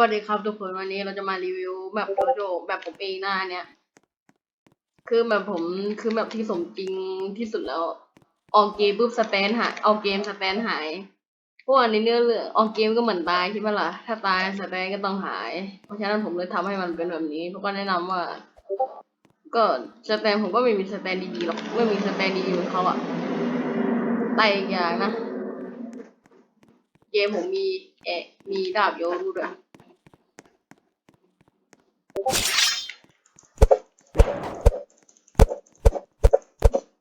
วัสดีครับทุกคนวันนี้เราจะมารีวิวแบบโจโจแบบผมเองหน้าเนี่ย คือแบบผมคือแบบที่สมจริงที่สุดแล้ว ออกเกมปุ๊บสแตนหายเอาเกมสแตนหายพราะว่าในเนื้อเรื่องออกเกมก็เหมือนตายใช่ไหมล่ะ ถ้าตายสแตนก็ต้องหาย เพราะฉะนั้นผมเลยทำให้มันเป็นแบบนี้ผมก็แนะนำว่า ก็สแตนผมก็ไม่มีสแตนดีๆหรอกไม่มีสแตนดีๆเหมือนเขาอะแต่อีกอย่างนะ เกมผมมีเอะมีดาบโยรูด้วย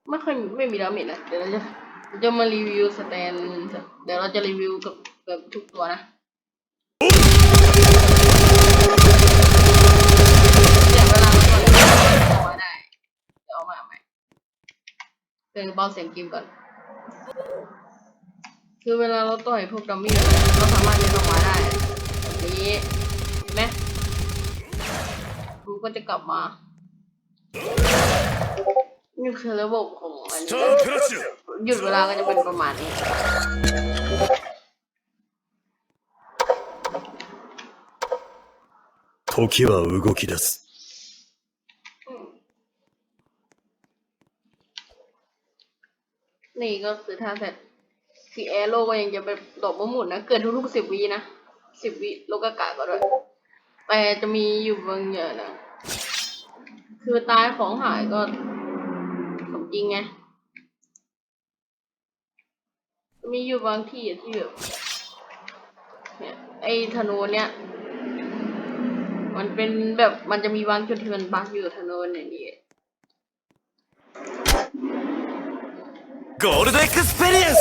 ไม่ค่อยไม่มีดาเมจนะเดี๋ยวเราจะจะมารีวิวสแตนเดี๋ยวเราจะรีวิวกับกับทุกตัวนะเนี่ยเวลาเราตัวเล่นเอาไว้ได้เดี๋ยวเอามาใหม่เป็นเบาเสียงเกมก่อน คือเวลาเราต่อยพวกดัมมี่เราสามารถเล่นออกมาได้แบบนี้ ก็จะกลับมา นี่คือระบบของอันนี้ ターンクラッシュ หยุดเวลาก็จะเป็นประมาณนี้ 時は動き出す นี่ก็คือท่าเสร็จคือแอโร่ก็ยังจะไปตบมะหมุนนะ เกิดทุกๆสิบวินะสิบวิโลกากาก็ด้วย แต่จะมีอยู่บางอย่างนะ คือตายของหายก็ของจริงไง มีอยู่บางที่อะที่แบบเนี่ย ไอ้ธนูเนี่ย มันเป็นแบบมันจะมีบางจุดที่มันบักอยู่ธนูเนี่ยนี่ ゴールドエクスペリエンス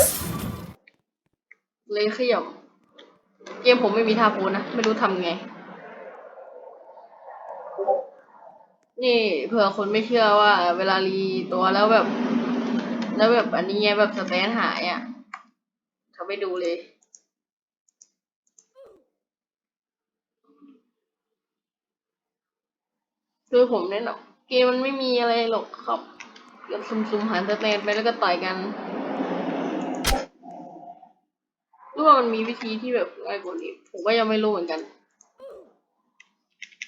เลยขย่ำเกมผมไม่มีท่าโพสนะ ไม่รู้ทำไง นี่เผื่อคนไม่เชื่อว่า เวลารีตัวแล้วแบบ แล้วแบบอันนี้ไงแบบสแตนหายอะเขาไปดูเลย คือผมเนี่ยหรอกเกมมันไม่มีอะไรหรอกครับเก็บซุ่มๆหาสแตนไปแล้วก็ต่อยกันรู้ว่ามันมีวิธีที่แบบง่ายกว่านี้ผมก็ยังไม่รู้เหมือนกัน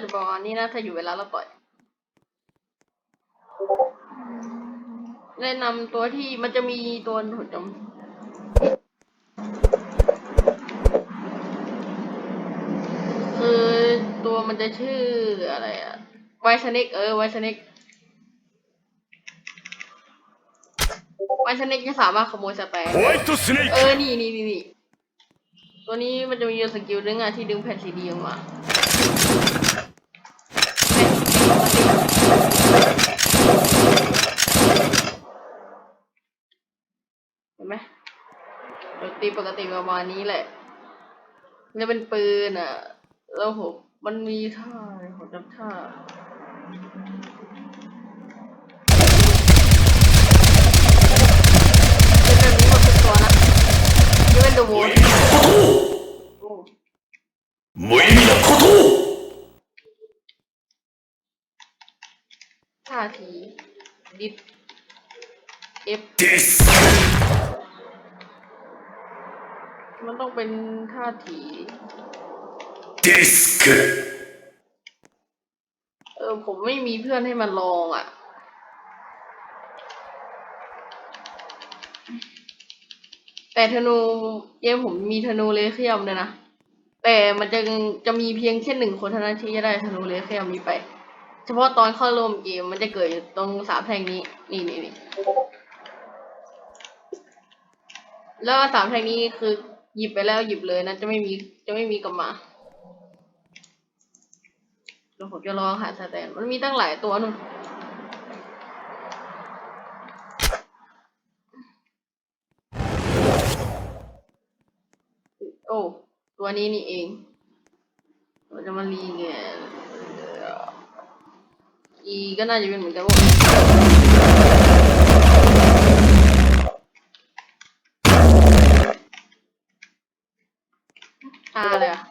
เป็นบอลนี่นะถ้าอยู่เวลาเราปล่อยแนะนำตัวที่มันจะมีตัวหน่วดจมคือตัวมันจะชื่ออะไรอะไวชนิกเออไวชนิกไวชนิกจะสามารถขโมยสแปรเออนี่นี่นี่ตัวนี้มันจะมีสกิลนึงอะที่ดึงแผ่นซีดีออกมา เห็นไหมปกติปกติประมาณนี้แหละจะเป็นปืนอะ แล้วผมมันมีท่าอะไรผมจำท่า ท่าทีดิฟเอฟมันต้องเป็นท่าทีดิสก์เออ ผมไม่มีเพื่อนให้มันลองอะ แต่ธนูเกมผมมีธนูเลเคียมเลยนะ แต่มันจะจะมีเพียงแค่หนึ่งคนเท่านั้นที่จะได้ธนูเลเคียมนี้ไป เฉพาะตอนเข้าร่วมเกมมันจะเกิดอยู่ตรงสามแท่งนี้ นี่นี่นี่แล้วสามแท่งนี้คือหยิบไปแล้วหยิบเลยนะ จะไม่มีจะไม่มีกลับมาเดี๋ยวผมจะลองหาสแตน มันมีตั้งหลายตัวนู่นโอ้ ตัวนี้นี่เอง เราจะมารีเงีย อีก็น่าจะเป็นเหมือนกันว่าตาเลยอะ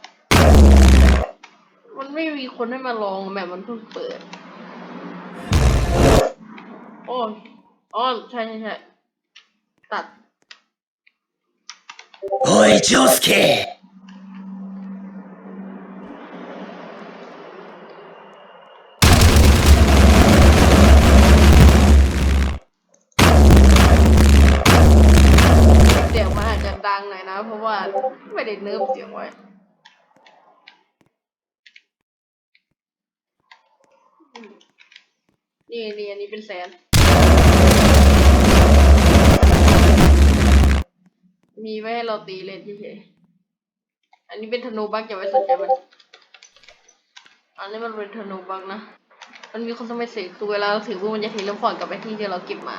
มันไม่มีคนให้มาลองแบบมันเพิ่งเปิด โอ้ยอ๋อ ใช่ใช่ใช่ตัด おい、ジョスケ ราะว่าไม่ได้เนิร์ฟเสียงไว้นี่นี่อันนี้เป็นแสน มีไว้ให้เราตีเล่นเฉยๆอันนี้เป็นธนูบักอย่าไปสนใจมัน อันนี้มันเป็นธนูบักนะ มันมีคนสมัยเสกคือเวลาเราถือพวกมันจะเทเลพอร์ตกลับไปที่ที่เราเก็บมา